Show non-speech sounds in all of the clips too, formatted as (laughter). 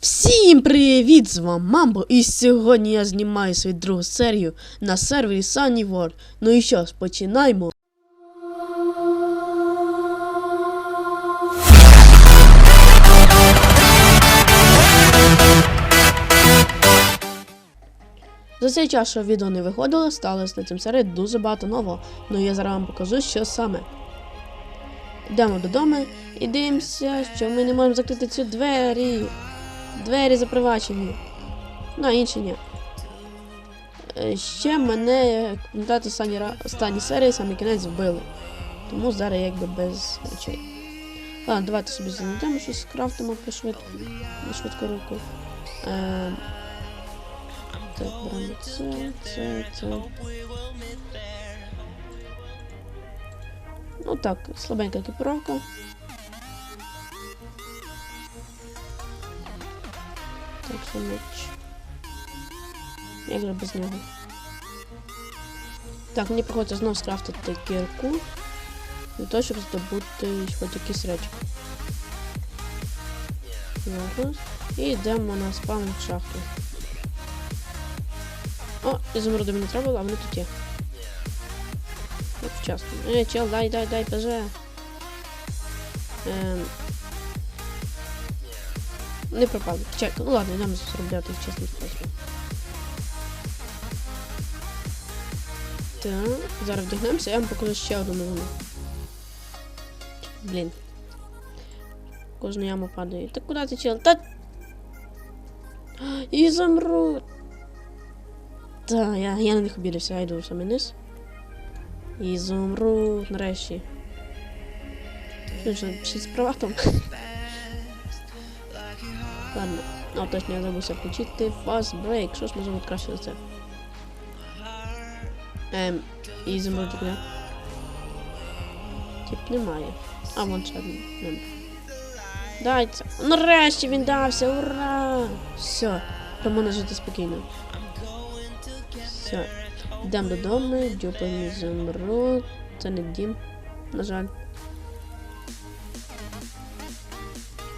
Всім привіт! З вами Мамбо, і сьогодні я знімаю свою другу серію на сервері Sunny World. Ну і що починаємо. За цей час, що відео не виходило, сталося на цим серії дуже багато нового. Ну я зараз вам покажу, що саме. Йдемо додому і дивимося, що ми не можемо закрити цю двері. Двері запривачені. Ну, а інші ні. Е, Ще мене коментати останні, останні серії саме кінець вбили. Тому зараз якби без речей. Ладно, давайте собі знайдемо щось скрафтимо по швидку. На швидку руку. Е, так, беремо це, це, це. Ну так, слабенька екіпіровка. Що меч. Як же без нього? Так, мені приходиться знову скрафтити кірку. Для того, щоб здобути хоч якісь речі. Зараз. І йдемо на спам в шахту. О, ізумруди мені треба, а вони тут є. Як вчасно. Ей, чел, дай, дай, дай, ПЖ. Ем... Не пропали. Чек. Ну ладно, йдемо зробляти їх чесним способом. Так, зараз вдягнемося, я вам покажу ще одну новину. Блін. Кожну яму падає. Та куди ти чел? Та. (gasps) І замру. Та, я, я на них обідався, я йду в самий низ. І замру нарешті. Що щось з приватом? (laughs) точно, я забувся включити Fast Break. Що ж може бути краще за це? Ем, і замовити не. Тип немає. А, вон ще один. Дайте. Нарешті він дався, ура! Все, то можна жити спокійно. Все. Йдемо додому, дюпані замру. Це не дім, на жаль.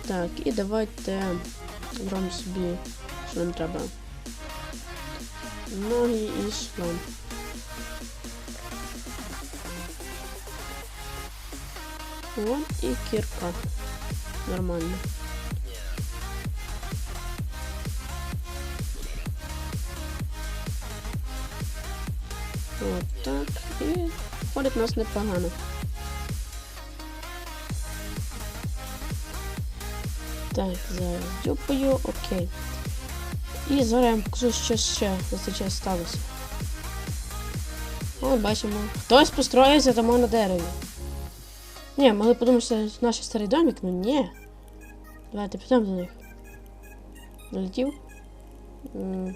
Так, і давайте зробимо собі, що нам треба. Ноги і шлем. От і кірка. Нормально. От так. І ходить у нас непогано. Так, зараз дюпаю, окей. І зараз я покажу, що ще за час сталося. О, бачимо. Хтось построївся тому на дереві. Ні, могли подумати, що це наш старий домик, ну ні. Давайте підемо до них. Долетів? М,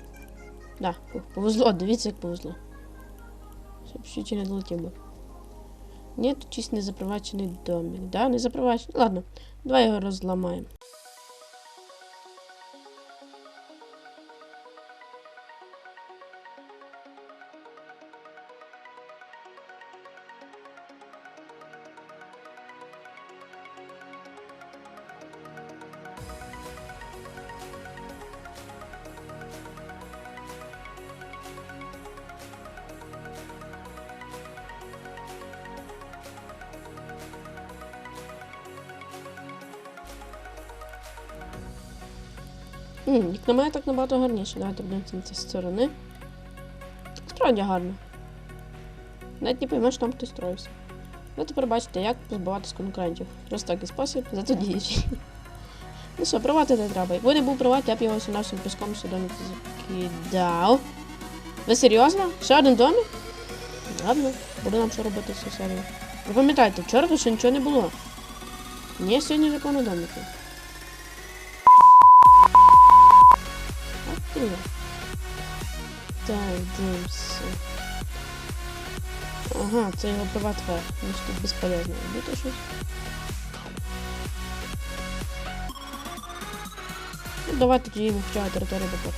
Да, повезло, дивіться, як повезло. Щоб чуть не долетів би. Ні, тут чись не запривачений домик. Да, не запривачений. Ладно, давай його розламаємо. М, Як на мене так набагато гарніше. Давайте будемо з цієї сторони. Справді гарно. Навіть не поймеш, там хтось строївся. Ви тепер бачите, як позбаватись конкурентів. Просто такий спосіб, зато діючий. Ну що, привати не треба. Якби не був приват, я б його нашим піском сюди закидав. Ви серйозно? Ще один домик? Ладно, буде нам що робити з цією серією. Ви пам'ятаєте, вчора ще нічого не було. Ні, сьогодні вже повно домиків. Ти. Так, дивимося. Ага, це його права фер. Ну тут безполезно робити щось. Ну, давайте тоді вивчаю територію до.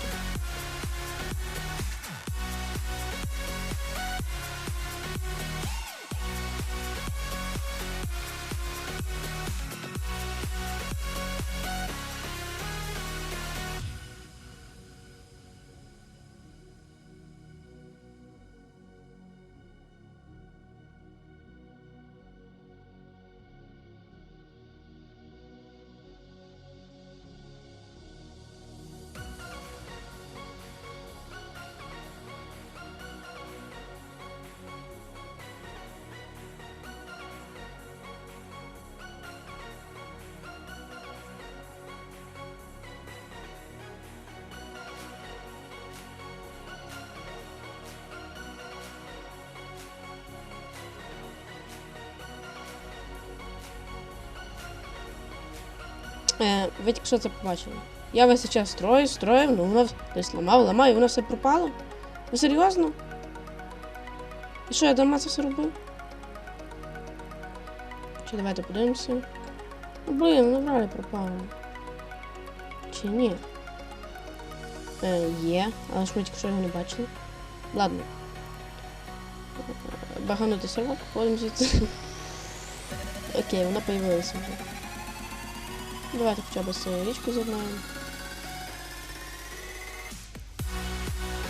Е, ви тільки що це побачили? Я весь час строю, строїв, ну воно десь ламав, ламав, і воно все пропало. Ви серйозно? І що, я дома це все робив? Чи давайте подивимося. Ну, блін, ну реально пропало. Чи ні? Е, є, але ж ми тільки що його не бачили. Ладно. Баганути сервак, ходимо звідси. (laughs) Окей, вона появилася вже. Давайте хоча б річку з'єднаємо.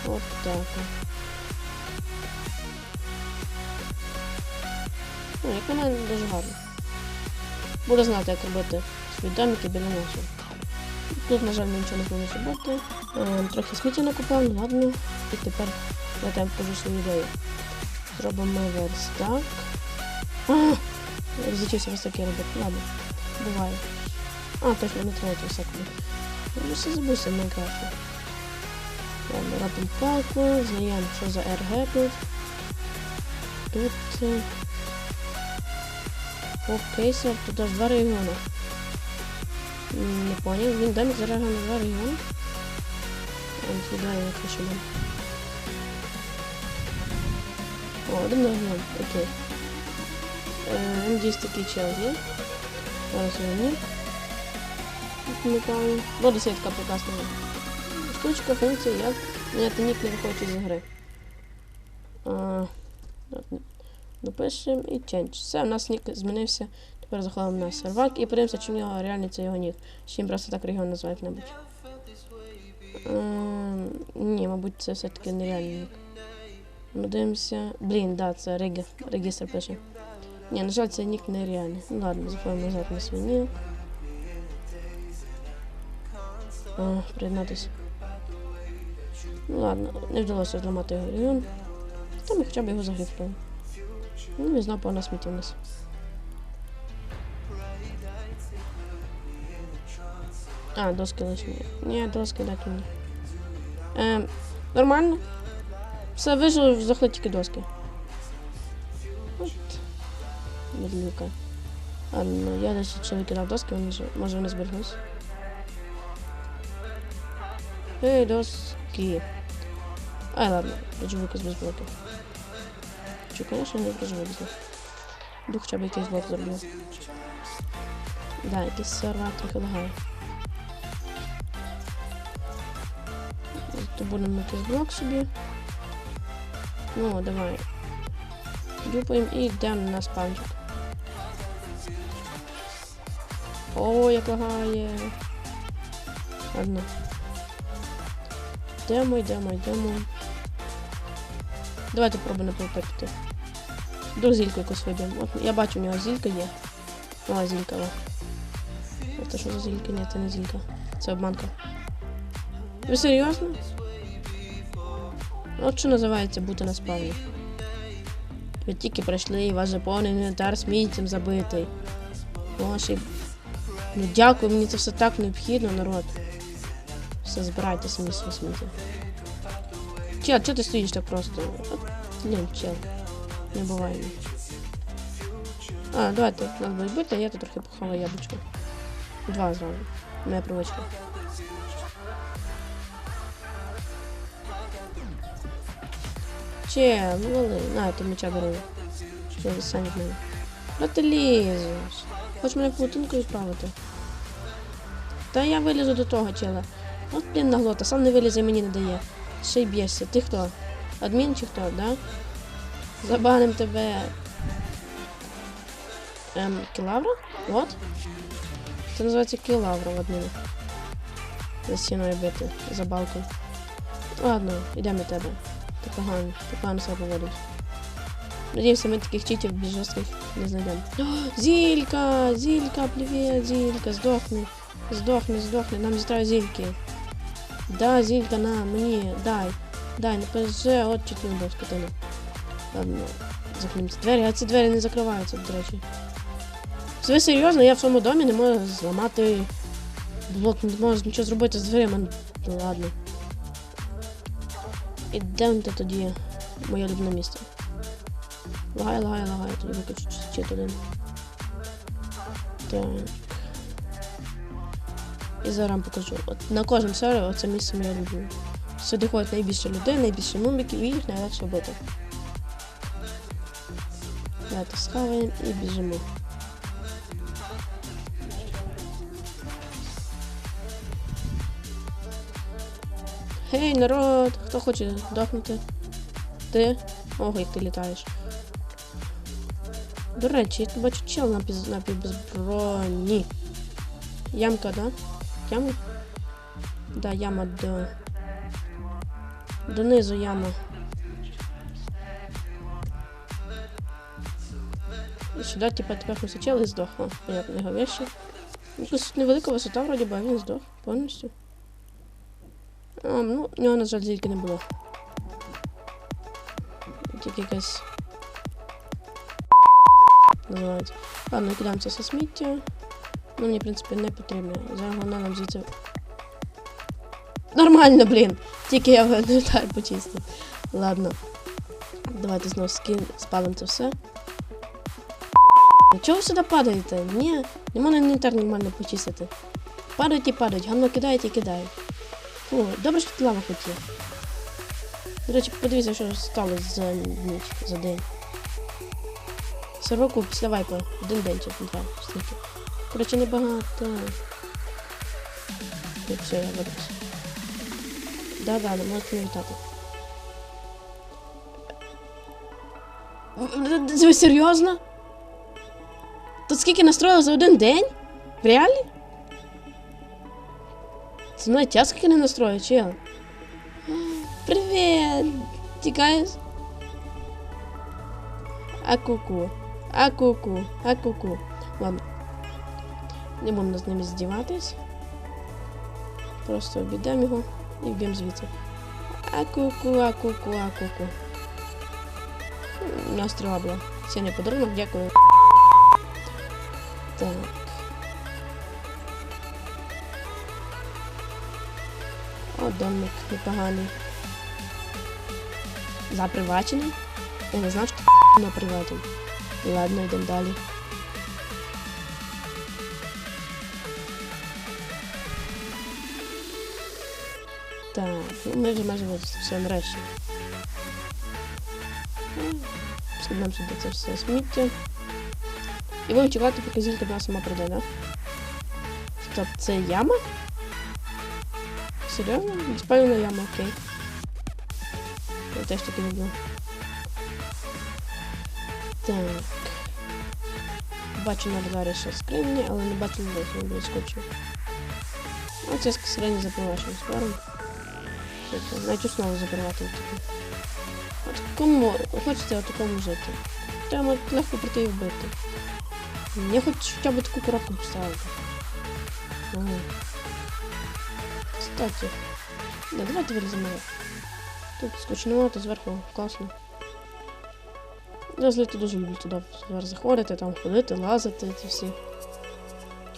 От так. Ну, як на мене дуже гарно. Буду знати, як робити свої домики біля носу. Тут, на жаль, нічого не змогли зробити. Ем, трохи сміття накопав, ну ладно. І тепер тебе покажу свою ідею. Зробимо верстак. Розучився верстаки робити. Ладно, буває. А, точно, треба цього всякого. Ну, все забувся в Майнкрафті. Ладно, робимо палку, знаємо, що за РГ тут. Тут... е, По кейсах, тут аж два регіони. Не понял, він дамить за регіони два регіони. Он сюди я хочу дам. О, один регіон, окей. Е, Надіюсь, такий чел є. Зараз мені. Пам'ятаю. Буде сеть така прекрасна. Штучка, функція, як міняти нік не виходить з гри. А, Допишемо і change. Все, у нас нік змінився. Тепер заходимо на сервак і подивимося, чи в нього реальний це його нік. Чи їм просто так регіон називають, мабуть. Ем, ні, мабуть, це все-таки нереальний нік. Ну, дивимося. Блін, да, це реги. Регістр пише. Ні, на жаль, це нік нереальний. Ну ладно, заходимо назад на свій нік. Приєднатися. Ну ладно, не вдалося зламати його. Та ми хоча б його загрифлюємо. Ну, не знаю, повна сміття у нас. А, доски лишні. Ні, доски дайте мені. Ем, нормально. Все вижив, захли тільки доски. От. Медлюка. Ладно, я десь ще викидав доски, може вони зберегусь. Ей, доски. Ай, ладно, доживу без блоків. Чи, конечно, не доживу без них. Буду хоча б якийсь блок зроблю. Да, якийсь сервер трохи лагає. То будемо якийсь блок собі. Ну, давай. Дюпаємо і йдемо на спавнчик. О, як лагає. Ладно. Йдемо, йдемо, йдемо. Давайте пробуємо попити. До зільку якусь виб'ємо. От я бачу, у нього зілька є. О, зілька. О. Це що за зілька? Ні, це не зілька. Це обманка. Ви серйозно? От що називається бути на спавні. Ви тільки прийшли і ваш заповнений інвентар сміттям забитий. Ще Ну дякую, мені це все так необхідно, народ. Все, збирайте самі своє сміття. Чел, чого ти стоїш так просто? Блін, чел. Не буває. А, давайте, нас буде бити, а я тут трохи поховаю яблучко. Два зразу. Моя привичка. Чел, ну вали, на, ти меча бери. Що самі від мене? Ну ти лізеш. Хочеш мене в плотинку відправити? Та я вилізу до того чела. От блін наглота, сам не вилізе мені не дає. Ще й б'єшся. Ти хто? Адмін чи хто, да? Забаним тебе. Ем, кілавра? От? Це називається кілавра в адміні. За стіною бити, за балкою. Ладно, йдемо до тебе. Ти погано, ти погано себе поводиш. Надіюся, ми таких читів більш жорстких не знайдемо. О, Зілька! Зілька, привіт, Зілька, здохни. Здохни, здохни, нам зітра зільки. Да, Зілька, на, мені, дай. Дай, не ПСЖ, от чуть не вбив скотину. Ладно, закриємо ці двері, а ці двері не закриваються, до речі. Ви серйозно, я в своєму домі не можу зламати блок, не можу нічого зробити з дверима. Ну ладно. Ідемо тоді в моє любне місце. Лагай, лагай, лагай, тоді виключу чит один. Так. І зараз покажу. От на кожному сервері оце місце я люблю. Сюди ходить найбільше людей, найбільше нубиків і їх найлегше вбити. Давайте схаваємо і біжимо. Гей, народ! Хто хоче здохнути? Ти? Ого, як ти літаєш. До речі, я бачу чел на, півброні. Ямка, да? Яма? Да, яма до. Донизу яма. І сюди, типа, тепер височили і здох. О, понятно, його вещі. Якась невелика висота, вроді а він здох повністю. А, ну, в нього, на жаль, зільки не було. Тільки якась. Називається. Ладно, кидаємо це все сміття. Ну, мені, в принципі, не потрібно. Зараз головне нам звідси. Нормально, блін. Тільки я інвентар (laughs) почистив. Ладно. Давайте знову скин, спалимо це все. Чого ви сюди падаєте? Ні, не можна інвентар нормально почистити. Падають і падають, гамно кидають і кидають. Фу, добре, що тут лава є. До речі, подивіться, що сталося за ніч, за день. Сороку після вайпа. Один день чи два. Скільки. Коротше, небагато. І все, я вибрався. Да-да, не можете не вітати. Ви? Тут скільки настроїли за один день? В реалі? Це навіть я скільки не настрою, чел. Привіт! Тікаєш? А ку-ку. А ку-ку. А ку-ку. Ладно. Не будемо з ними здіватись. Просто обійдемо його і вб'ємо звідси. А ку-ку, а ку-ку, а ку-ку. У нас стріла була. Сьогодні подарунок, дякую. Так. О, домик непоганий. Запривачений? Я не знав, що на приватний. Ладно, йдемо далі. Так, ну майже ось все нарешті. Скидемо сюди це все сміття. І будемо чекати, поки зілька нас сама прийде, да? Стоп, це яма? Серйозно? Спальна яма, окей. Я теж таки люблю. Так. Бачу на дворі ще скрині, але не бачу людей, я не скочив. Оце скрині запивашим скором. Навіть основу забирати таку. От кому хочете от такому жити? Треба легко прийти і вбити. Я хочу хоча б таку коробку поставити. Ага. Кстати. Да, давайте виліземо. Тут скучновато, зверху класно. Я зліто дуже люблю туди заходити, там ходити, лазити, ці всі.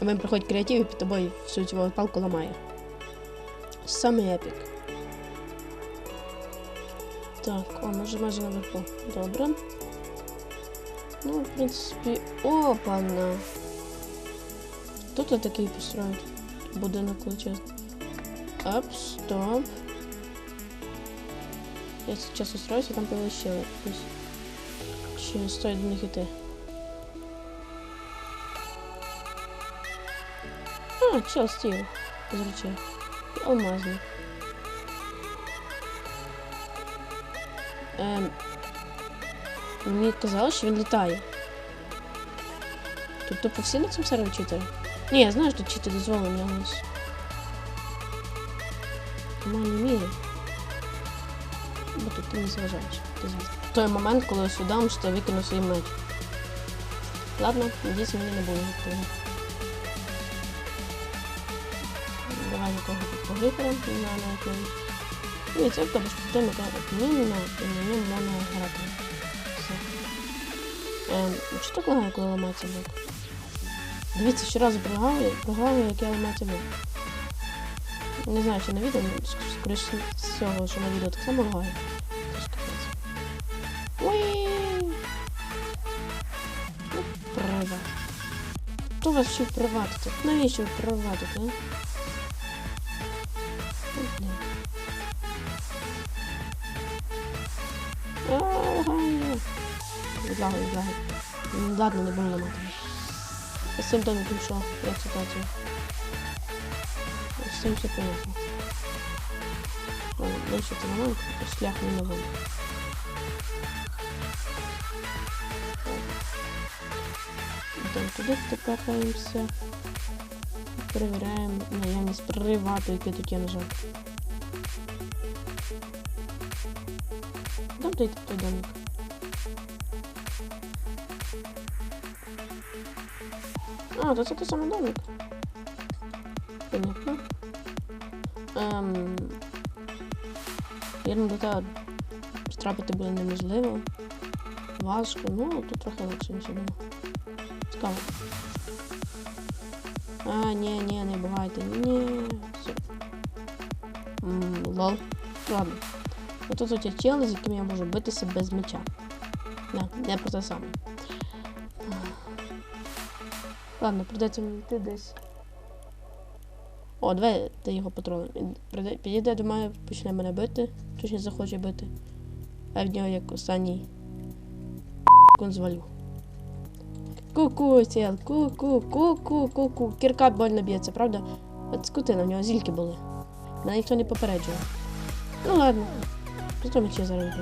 А мен приходить креатив і під тобою всю цю палку ламає. Самий епік. Так, о, може майже наверху. Добре. Ну, в принципі, опана. Тут отакий построють. Будинок величезний. Оп, стоп. Я сейчас устроюсь, и там появилась ще якусь. Чи стоїть до них іти? А, чел стіл. З речей. Ем, мені казали, що він літає. Тобто по всі на цьому сервері читери? Ні, я знаю, що чити дозволені, але... ж- Нормальний мірі. Бо тут ти не зважаєш. Той момент, коли я судам, що викину свій меч. Ладно, надіюсь, мені не буде того. Давай нікого тут поглипаємо, не знаю навіть. Ні, це що той мека адмінна, і на грати. Все. Ем, що так лагає, коли ламається блок? Дивіться, щоразу програю, програю, як я ламається блок. Не знаю, чи на відео, ну, ск- скоріше всього, що на відео так само лагає. Це. Уі! Ну, приват. Хто вас вчив приватити? Навіщо ви приватити, а? Відлагай, відлагай. М, Ладно, не буду ламати. А з цим домиком що? Як ситуація? З цим все понятно. Ну що це ламаємо, шлях не новий. Йдемо туди, тепер Перевіряємо наявність привату, який тут є, на жаль. Дам той той домик. А, то це той самий домик. Понятно. Ем... Вірно, до тебе потрапити буде неможливо. Важко, ну тут трохи легше, ніж я. Цікаво. А, ні, ні, не бувайте. Ні. Все. Ммм, лол. Ладно. Ото тут є чел, з яким я можу битися без меча. Не, не про те саме. Ладно, придеться мені йти десь. О, давай ти його патрулем. Підійде до мене, почне мене бити. Точніше захоче бити. А в нього як останній кун звалю. Ку-ку, сіл, ку-ку, ку-ку, ку-ку. Кірка больно б'ється, правда? От скотина, в нього зільки були. Мене ніхто не попереджував. Ну ладно. Зато мечі зараз.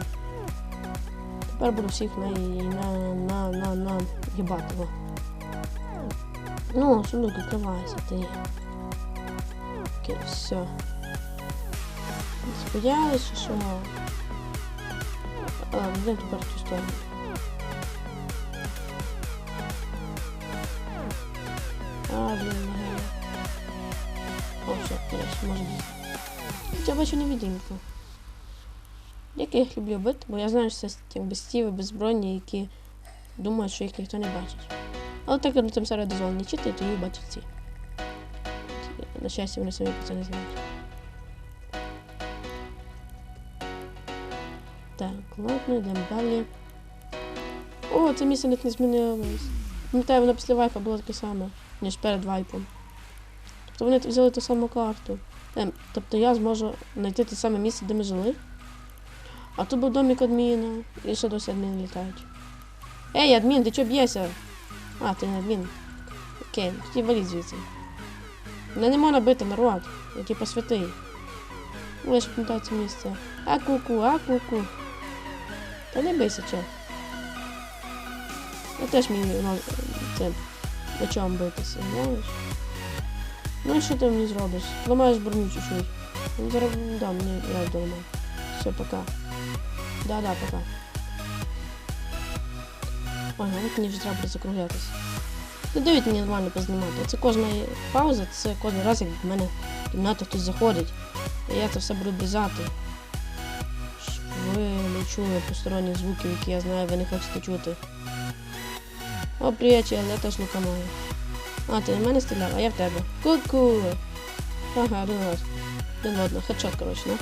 Тепер буду всіх на на на на на їбати. Ну, сундук відкривайся, ти. Окей, все. Сподіваюся, що. Блин, тепер цю сторону. А, блін, лагає. О, все, нарешті може бути. Я бачу невидимку. Як я їх люблю бити, бо я знаю, що це якби стіви беззбройні, які думають, що їх ніхто не бачить. Але так на цьому серед дозволені чити, то їх бачать всі. На щастя, вони самі про це не знають. Так, ладно, йдемо далі. О, це місце не змінилось. Пам'ятаю, воно після вайпа було таке саме, ніж перед вайпом. Тобто вони взяли ту саму карту. Ем, тобто я зможу знайти те саме місце, де ми жили. А тут був домик адміна, і ще досі адміни літають. Ей, адмін, ти чого б'єшся? А, ти не. Окей, тоді валіть звідси. Мене не можна бити, народ. Я типу святий. Ну, я пам'ятаю місце. А ку-ку, а ку-ку. Та не бийся, чел. Я теж мені ну, цим мечом битися, знаєш? Ну і що ти мені зробиш? Ламаєш броню чуть-чуть. Ну, зараз, да, мені реально доламав. Все, пока. Да-да, пока. Ой, ну мені вже треба закруглятися. Не дають мені нормально познімати. Це кожна пауза, це кожен раз, як в мене в хтось заходить. І я це все буду обрізати. Ви не чули посторонніх звуків, які я знаю, ви не хочете чути. О, приятель, я теж лука маю. А, ти на мене стріляв, а я в тебе. Ку-ку. Ага, один раз. Один в. Хедшот, коротше, ну.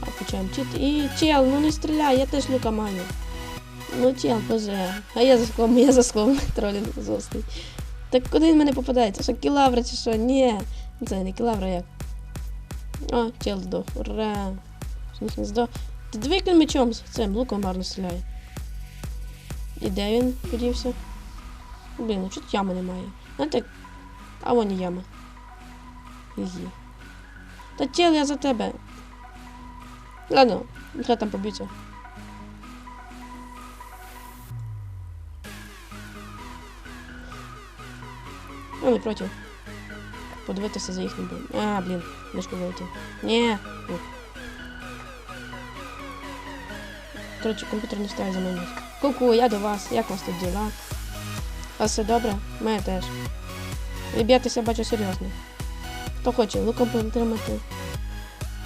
А почаємо чити. І чел, ну не стріляй, я теж лука маю. Ну чел, боже. А я за склом, я за склом (laughs) тролінг зосний. Так куди він мене попадає? Це що кілавра чи що? Ні. Це не кілавра як. О, чел здох. Ура. Що не здох. Ти диви, мечом цим луком гарно стріляє. І де він подівся? Блін, ну тут ями немає? Знаєте, а вон і яма. Її. Та чел, я за тебе. Ладно, нехай там поб'ються. Я не проти. Подивитися за їхнім броєм. А, блін, мишку вилетів. Ні. Коротше, комп'ютер не встає за мене. Ку-ку, я до вас. Як у вас тут діла? А все добре? Мене теж. Б'єтеся, бачу, серйозно. Хто хоче, луком потримати.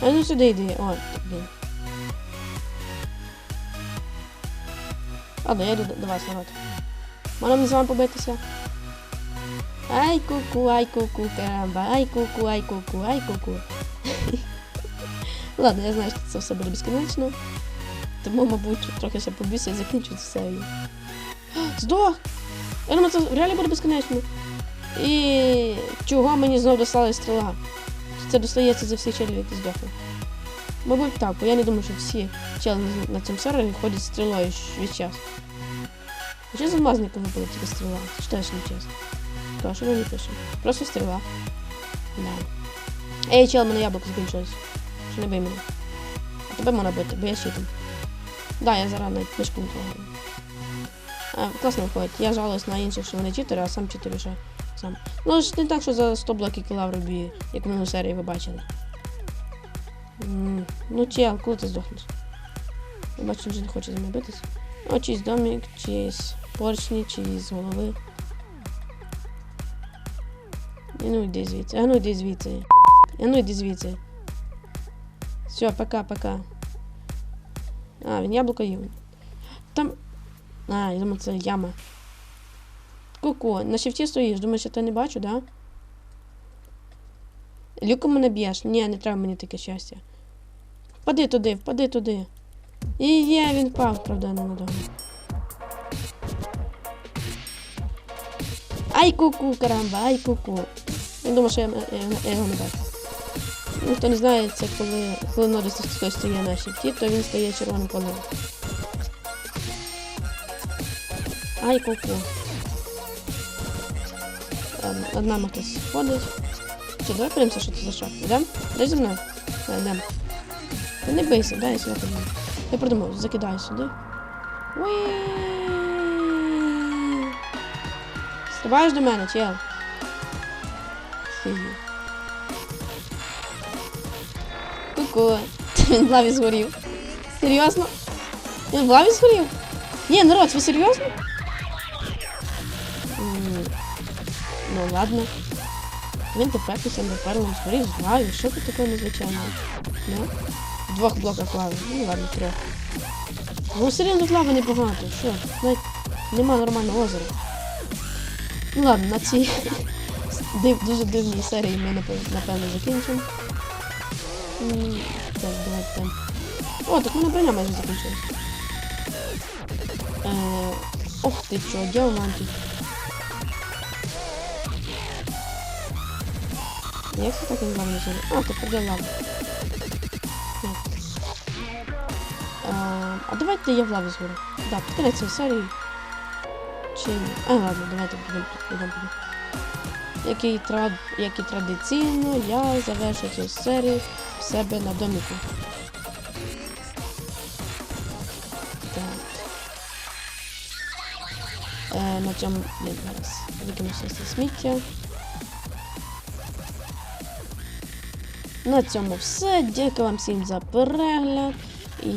А ну сюди йди. О, блін. Ладно, я йду до, вас, народ. Мені з вами побитися? Ай ку-ку, ай ку-ку, карамба, ай ку-ку, ай ку-ку, ай ку-ку. (laughs) Ладно, я знаю, що це все буде безкінечно. Тому, мабуть, трохи ще поб'юся і закінчу цю серію. (gasps) Здох! Я думаю, це реально буде безкінечно. І чого мені знову достала стріла? Це достається за всіх челів, які здохли. Мабуть, так, бо я не думаю, що всі чели на- цьому сервері ходять стрілою весь час. Хоча з алмазника випала тільки стріла. Це ж теж не чесно. То, що мені пише? Просто стріла. Да. Ей, чел, мене яблуко закінчилось. Що не бий мене. А тебе можна бити, бо я щитом. Да, я зараз навіть книжку не трогаю. А, класно виходить. Я жалуюсь на інших, що вони читери, а сам читерю ще сам. Ну ж не так, що за 100 блоків кіла в робі, як в минулій серії ви бачили. М, Ну, чел, коли ти здохнеш? Я бачу, він вже не хоче з мною битись. О, чийсь домик, чиїсь поршні, чиїсь голови. І ну йди звідси. А ну йди звідси. А ну йди звідси. Все, пока, пока. А, він яблуко їв. Там. А, я думаю, це яма. Ку-ку, на шифті стоїш, думаєш, я тебе не бачу, да? Люком мене б'єш. Ні, не треба мені таке щастя. Впади туди, впади туди. І є, він впав, правда, ненадовго. Ай ку-ку, карамба, ай ку-ку. Він думав, що я, його не бачу. Ну, хто не знає, це коли хлинодис хтось стає на щиті, то він стає червоним кольором. Ай ку-ку. Над нами хтось ходить. Що, давай подивимося, що це за шахта. Йдем? Дай зі мною. Давай, йдем. Та не бийся, дай я сюди подивлю. Я придумав, закидай сюди. Уі! Ку-ку. Він в лаві згорів. Серйозно? Він в лаві згорів? Ні, народ, ви серйозно? Ну ладно. Він тепер після доперлом згорів з лаві. Що тут таке незвичайне? Ну? В двох блоках лави. Ну ладно, трьох. Ну все рівно тут лави небагато. Що? Навіть нема нормального озера. Ну ладно, на цій (laughs) дуже дивній серії ми напевно закінчимо. Так, давайте. О, так мене броня майже закінчилась. Е, ох ти чо, діамантик. Як це так не зони? А, лава. Ні. А, а давайте я в лаві згорю. Да, цієї серії. Чи? А, ладно, давайте підемо підемо. Як і, як і традиційно, я завершу цю серію в себе на доміку. Так. Е, на цьому не зараз. Викину це сміття. На цьому все. Дякую вам всім за перегляд. І.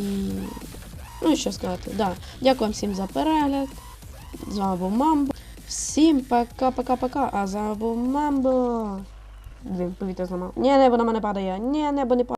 Ну, і що сказати, да. Дякую вам всім за перегляд. З вами був Мамбо. Всім пока-пока-пока. А забув Мамбо. Блін, повітря зламав. Ні, небо на мене падає. Ні, небо не падає.